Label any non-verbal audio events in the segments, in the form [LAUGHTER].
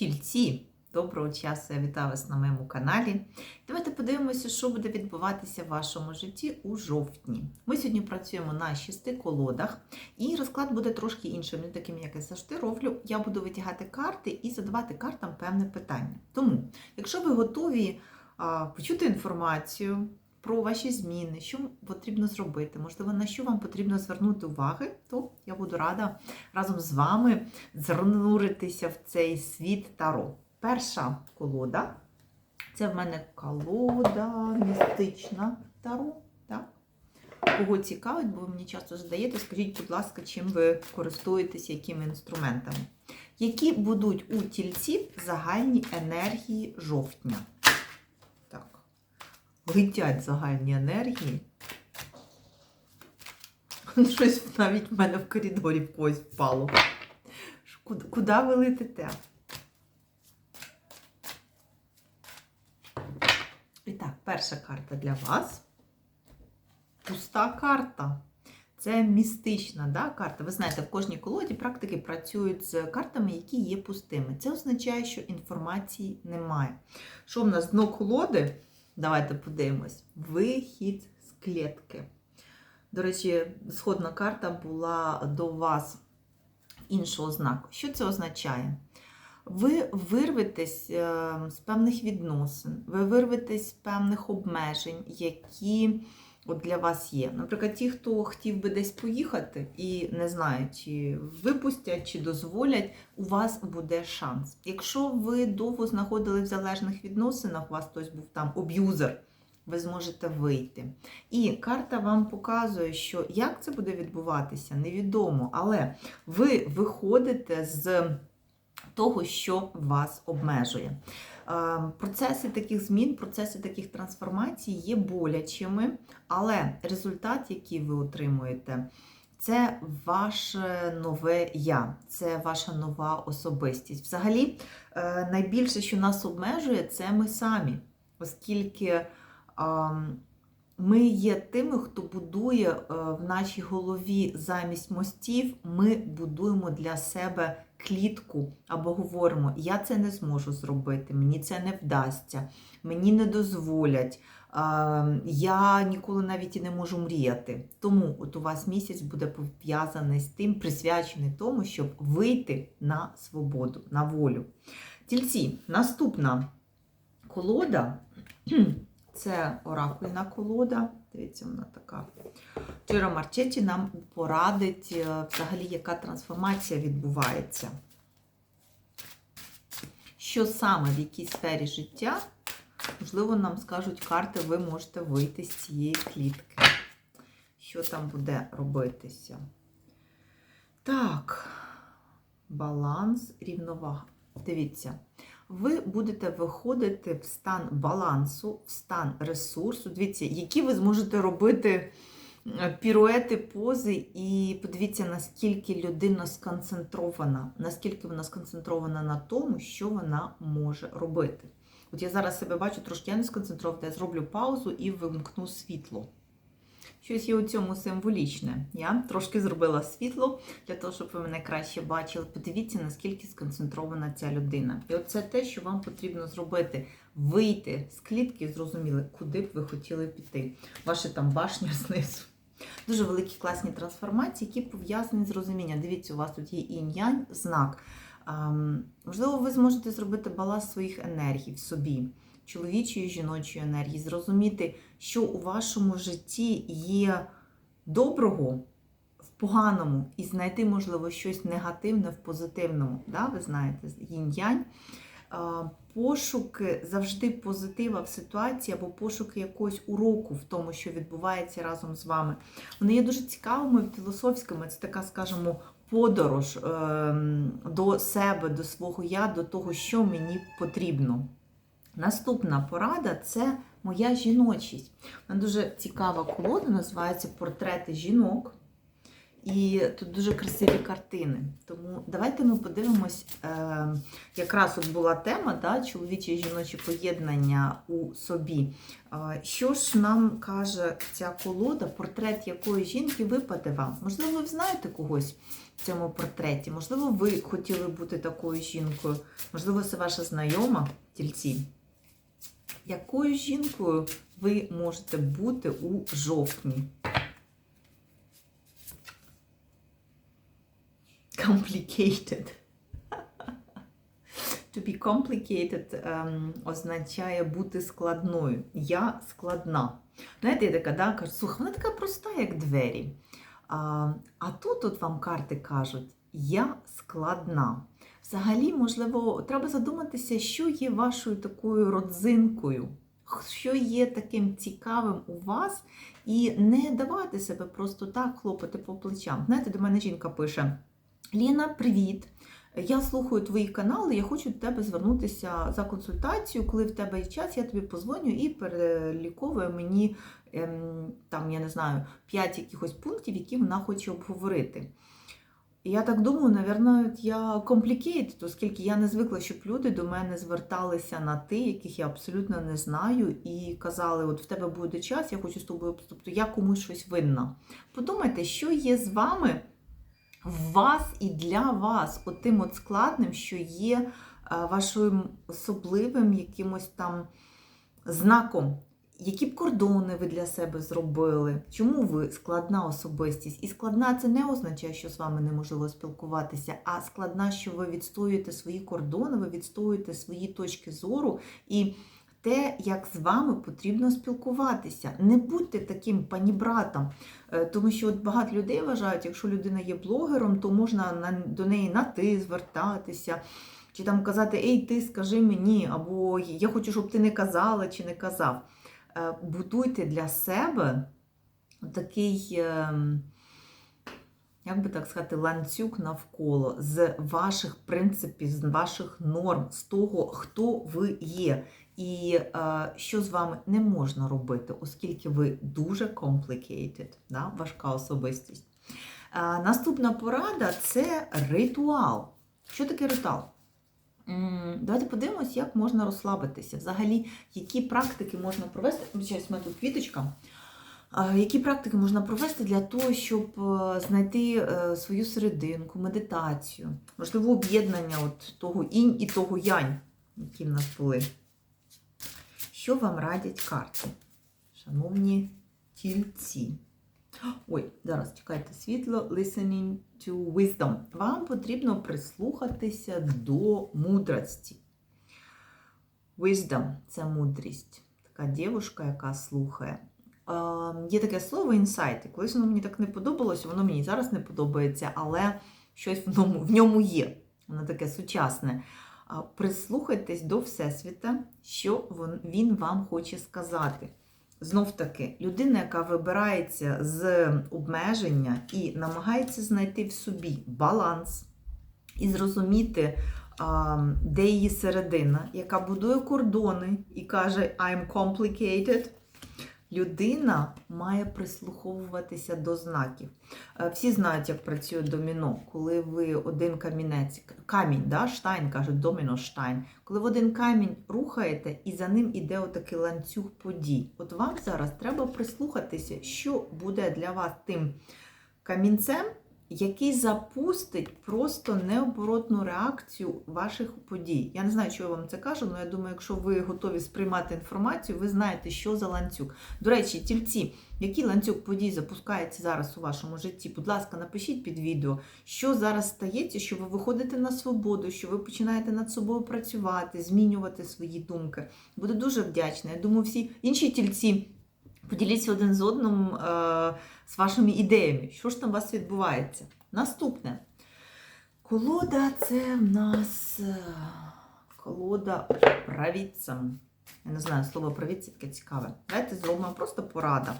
Тільці, доброго часу, я вітаю вас на моєму каналі. Давайте подивимося, що буде відбуватися в вашому житті у жовтні. Ми сьогодні працюємо на шести колодах, і розклад буде трошки іншим, не таким, як я завжди роблю. Я буду витягати карти і задавати картам певне питання. Тому, якщо ви готові почути інформацію, про ваші зміни, що потрібно зробити, можливо, на що вам потрібно звернути уваги, то я буду рада разом з вами зануритися в цей світ Таро. Перша колода це в мене колода містична Таро. Кого цікавить, бо ви мені часто задаєте, скажіть, будь ласка, чим ви користуєтеся, якими інструментами. Які будуть у тільці загальні енергії жовтня? Летять загальні енергії. [LAUGHS] Щось навіть в мене в коридорі в когось впало. Куди ви летите? І так, перша карта для вас. Пуста карта. Це містична да, карта. Ви знаєте, в кожній колоді практики працюють з картами, які є пустими. Це означає, що інформації немає. Що в нас дно колоди? Давайте подивимось. Вихід з клітки. До речі, сходна карта була до вас іншого знаку. Що це означає? Ви вирветесь е, з певних відносин, ви вирветесь з певних обмежень, які от для вас є. Наприклад, ті, хто хотів би десь поїхати і не знаю, чи випустять, чи дозволять, у вас буде шанс. Якщо ви довго знаходили в залежних відносинах, у вас хтось був там аб'юзер, ви зможете вийти. І карта вам показує, що як це буде відбуватися, невідомо. Але ви виходите з того, що вас обмежує. Процеси таких змін, процеси таких трансформацій є болячими, але результат, який ви отримуєте, це ваше нове я, це ваша нова особистість. Взагалі, е, найбільше, що нас обмежує, це ми самі, оскільки ми є тими, хто будує е, в нашій голові замість мостів, ми будуємо для себе клітку або говоримо, я це не зможу зробити, мені це не вдасться, мені не дозволять, я ніколи навіть і не можу мріяти. Тому от у вас місяць буде пов'язаний з тим, присвячений тому, щоб вийти на свободу, на волю. Тільці, наступна колода. Це оракульна колода. Дивіться, вона така. Джиро Марчеті нам порадить, е, взагалі, яка трансформація відбувається. Що саме в якій сфері життя, можливо, нам скажуть карти, ви можете вийти з цієї клітки. Що там буде робитися? Так, баланс, рівновага. Дивіться ви будете виходити в стан балансу, в стан ресурсу. Дивіться, які ви зможете робити е, піруети, пози, і подивіться, наскільки людина сконцентрована, наскільки вона сконцентрована на тому, що вона може робити. От я зараз себе бачу, трошки я не сконцентрована, я зроблю паузу і вимкну світло. Щось є у цьому символічне. Я трошки зробила світло для того, щоб ви мене краще бачили. Подивіться, наскільки сконцентрована ця людина. І оце те, що вам потрібно зробити: вийти з клітки зрозуміли, куди б ви хотіли піти. Ваша там башня знизу. Дуже великі класні трансформації, які пов'язані з розумінням. Дивіться, у вас тут є інь-янь, знак. Ем, можливо, ви зможете зробити баланс своїх енергій в собі чоловічої і жіночої енергії, зрозуміти, що у вашому житті є доброго в поганому, і знайти, можливо, щось негативне в позитивному. Да? Ви знаєте, їнь-янь. Пошуки завжди позитива в ситуації або пошуки якогось уроку в тому, що відбувається разом з вами. Вони є дуже цікавими, філософськими. Це така, скажімо, подорож ем, до себе, до свого я, до того, що мені потрібно. Наступна порада це моя жіночість. Вона дуже цікава колода, називається Портрети жінок. І тут дуже красиві картини. Тому давайте ми подивимось, е, якраз от була тема да, чоловічі і жіночі поєднання у собі. Е, що ж нам каже ця колода, портрет якої жінки випаде вам? Можливо, ви знаєте когось, в цьому портреті. Можливо, ви хотіли бути такою жінкою, можливо, це ваша знайома тільці. Якою жінкою ви можете бути у жовтні? Complicated. [LAUGHS] To be complicated ем, означає бути складною. Я складна. Знаєте, я така, да, кажу, слухай, вона така проста, як двері. А, а тут от вам карти кажуть, я складна. Взагалі, можливо, треба задуматися, що є вашою такою родзинкою, що є таким цікавим у вас, і не давати себе просто так хлопати по плечам. Знаєте, до мене жінка пише: Ліна, привіт! Я слухаю твої канали, я хочу до тебе звернутися за консультацією. Коли в тебе є час, я тобі позвоню і переліковує мені ем, там, я не знаю, 5 якихось пунктів, які вона хоче обговорити. Я так думаю, напевно, я complicated, оскільки я не звикла, щоб люди до мене зверталися на ти, яких я абсолютно не знаю, і казали: от в тебе буде час, я хочу з тобою, тобто я комусь щось винна. Подумайте, що є з вами в вас і для вас, отим от складним, що є вашим особливим якимось там знаком. Які б кордони ви для себе зробили? Чому ви складна особистість? І складна це не означає, що з вами неможливо спілкуватися, а складна, що ви відстоюєте свої кордони, ви відстоюєте свої точки зору і те, як з вами потрібно спілкуватися. Не будьте таким панібратом, Е, тому що от багато людей вважають, якщо людина є блогером, то можна на, до неї на ти звертатися. Чи там казати Ей, ти скажи мені, або я хочу, щоб ти не казала чи не казав. Е, будуйте для себе такий, ем, як би так сказати, ланцюг навколо з ваших принципів, з ваших норм, з того, хто ви є. І е, що з вами не можна робити, оскільки ви дуже complicated, да? важка особистість. Е, наступна порада це ритуал. Що таке ритуал? Давайте подивимось, як можна розслабитися. Взагалі, які практики можна провести. Зараз, мене тут квіточка. Які практики можна провести для того, щоб е, знайти е, свою серединку, медитацію, можливо, об'єднання от того інь і того янь, які в нас були. Що вам радять карти? Шановні тільці. Ой, зараз чекайте світло. Listening to wisdom. Вам потрібно прислухатися до мудрості. Wisdom це мудрість. Така дівушка, яка слухає. Є таке слово інсайти. Колись воно мені так не подобалося, воно мені зараз не подобається, але щось в ньому, в ньому є. Воно таке сучасне. Прислухайтесь до Всесвіта, що він вам хоче сказати. Знов таки, людина, яка вибирається з обмеження і намагається знайти в собі баланс і зрозуміти, де її середина, яка будує кордони і каже, I'm complicated людина має прислуховуватися до знаків. Е, всі знають, як працює доміно, коли ви один камінець, камінь, да, штайн кажуть, доміно штайн, коли ви один камінь рухаєте і за ним іде отакий ланцюг подій. От вам зараз треба прислухатися, що буде для вас тим камінцем який запустить просто необоротну реакцію ваших подій. Я не знаю, що я вам це кажу, але я думаю, якщо ви готові сприймати інформацію, ви знаєте, що за ланцюг. До речі, тільці, який ланцюг подій запускається зараз у вашому житті, будь ласка, напишіть під відео, що зараз стається, що ви виходите на свободу, що ви починаєте над собою працювати, змінювати свої думки. Буду дуже вдячна. Я думаю, всі інші тільці. Поділіться один з одним е, з вашими ідеями. Що ж там у вас відбувається? Наступне. Колода це в нас е, колода правіця. Я не знаю, слово правіця таке цікаве. Давайте зробимо просто порада.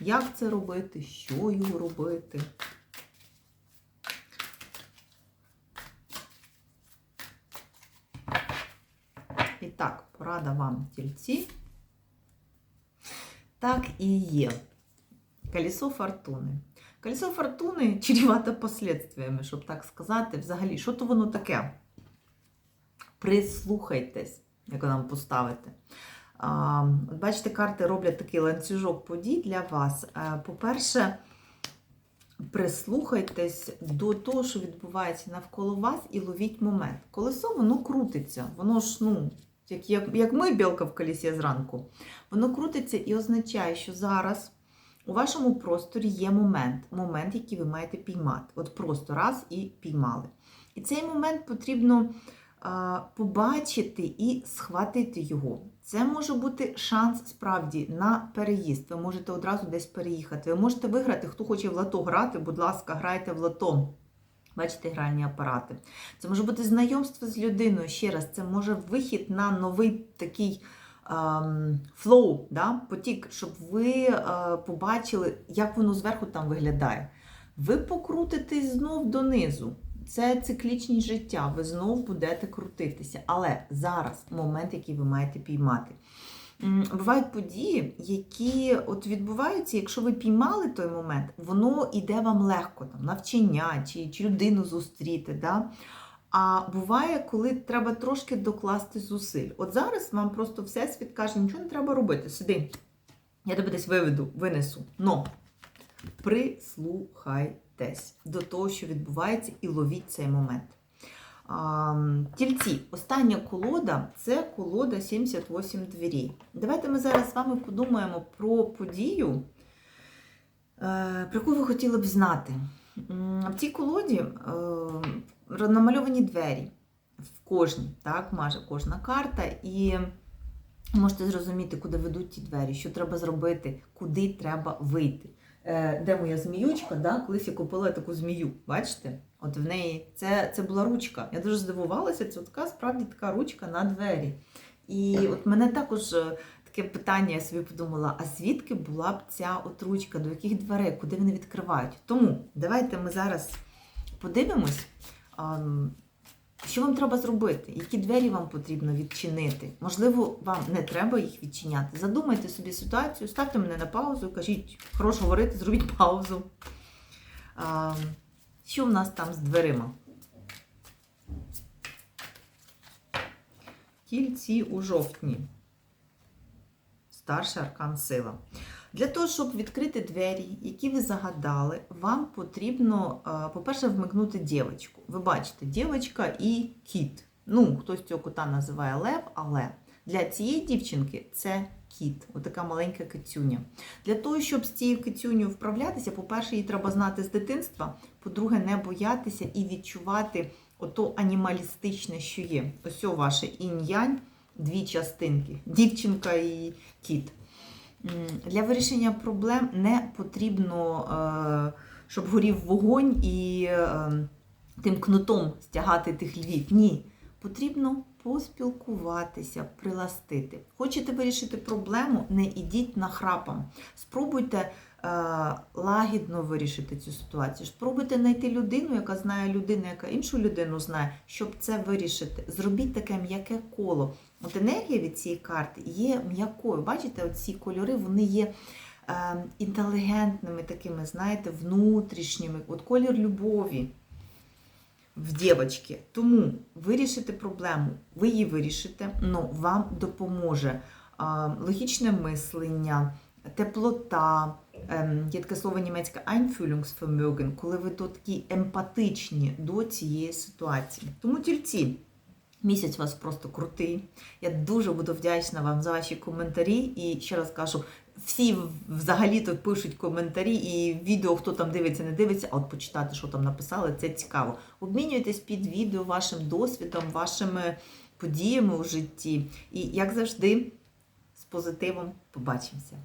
Як це робити, що його робити. І так, порада вам тільці. Так і є. Колесо фортуни. Колесо фортуни [LAUGHS] чрівато последствиями, щоб так сказати. Взагалі, що то воно таке? Прислухайтесь, як нам поставити. А, Бачите, карти роблять такий ланцюжок подій для вас. По-перше, прислухайтесь до того, що відбувається навколо вас, і ловіть момент. Колесо воно крутиться, воно ж, ну, як, як, як ми білка в колісі зранку, воно крутиться і означає, що зараз у вашому просторі є момент, момент, який ви маєте піймати. От просто раз і піймали. І цей момент потрібно побачити і схватити його. Це може бути шанс справді на переїзд. Ви можете одразу десь переїхати. Ви можете виграти, хто хоче в лото грати, будь ласка, грайте в лото. Бачите, гральні апарати. Це може бути знайомство з людиною. Ще раз, це може вихід на новий такий флоу, да? потік, щоб ви е, побачили, як воно зверху там виглядає. Ви покрутитесь знов донизу. Це циклічність життя, ви знов будете крутитися. Але зараз момент, який ви маєте піймати. Бувають події, які от відбуваються, якщо ви піймали той момент, воно йде вам легко, там, навчання чи, чи людину зустріти. Да? А буває, коли треба трошки докласти зусиль. От зараз вам просто всесвіт каже, нічого не треба робити. Сиди, я тебе десь виведу, винесу. Но прислухайтесь до того, що відбувається, і ловіть цей момент. Тільці, остання колода це колода 78 дверей. Давайте ми зараз з вами подумаємо про подію, е, про яку ви хотіли б знати. В цій колоді е, намальовані двері в кожній, так, майже кожна карта, і можете зрозуміти, куди ведуть ті двері, що треба зробити, куди треба вийти. Е, Де моя зміючка? Да? Колись я купила таку змію, бачите? От в неї це, це була ручка. Я дуже здивувалася, це така справді така ручка на двері. І от мене також е, таке питання, я собі подумала: а звідки була б ця от ручка, до яких дверей, куди вони відкривають? Тому давайте ми зараз подивимось, що вам треба зробити, які двері вам потрібно відчинити. Можливо, вам не треба їх відчиняти. Задумайте собі ситуацію, ставте мене на паузу, кажіть, хорош говорити, зробіть паузу. Що в нас там з дверима? Тільці у жовтні. Старший аркан сила. Для того, щоб відкрити двері, які ви загадали, вам потрібно, по-перше, вмикнути дівчинку. Ви бачите, дівчинка і кіт. Ну, хтось цього кота називає лев, але для цієї дівчинки це кіт, отака маленька кицюня. Для того, щоб з цією кицюнею вправлятися, по-перше, її треба знати з дитинства, по-друге, не боятися і відчувати ото анімалістичне, що є. Ось ваше інь-янь, дві частинки дівчинка і кіт. Для вирішення проблем не потрібно, е, щоб горів вогонь і е, тим кнутом стягати тих львів. Ні. Потрібно поспілкуватися, приластити. Хочете вирішити проблему, не ідіть нахрапом. Спробуйте лагідно вирішити цю ситуацію. Спробуйте знайти людину, яка знає людину, яка іншу людину знає, щоб це вирішити. Зробіть таке м'яке коло. От енергія від цієї карти є м'якою. Бачите, оці кольори вони є е, інтелігентними, такими, знаєте, внутрішніми. От колір любові в дівчатки. Тому вирішити проблему, ви її вирішите, але вам допоможе а, логічне мислення, теплота, є таке слово німецьке Einfühlungsvermögen, коли ви то такі емпатичні до цієї ситуації. Тому тільці. Місяць у вас просто крутий. Я дуже буду вдячна вам за ваші коментарі. І ще раз кажу, всі взагалі-то пишуть коментарі, і відео, хто там дивиться, не дивиться, а от почитати, що там написали, це цікаво. Обмінюйтесь під відео вашим досвідом, вашими подіями у житті. І, як завжди, з позитивом побачимося.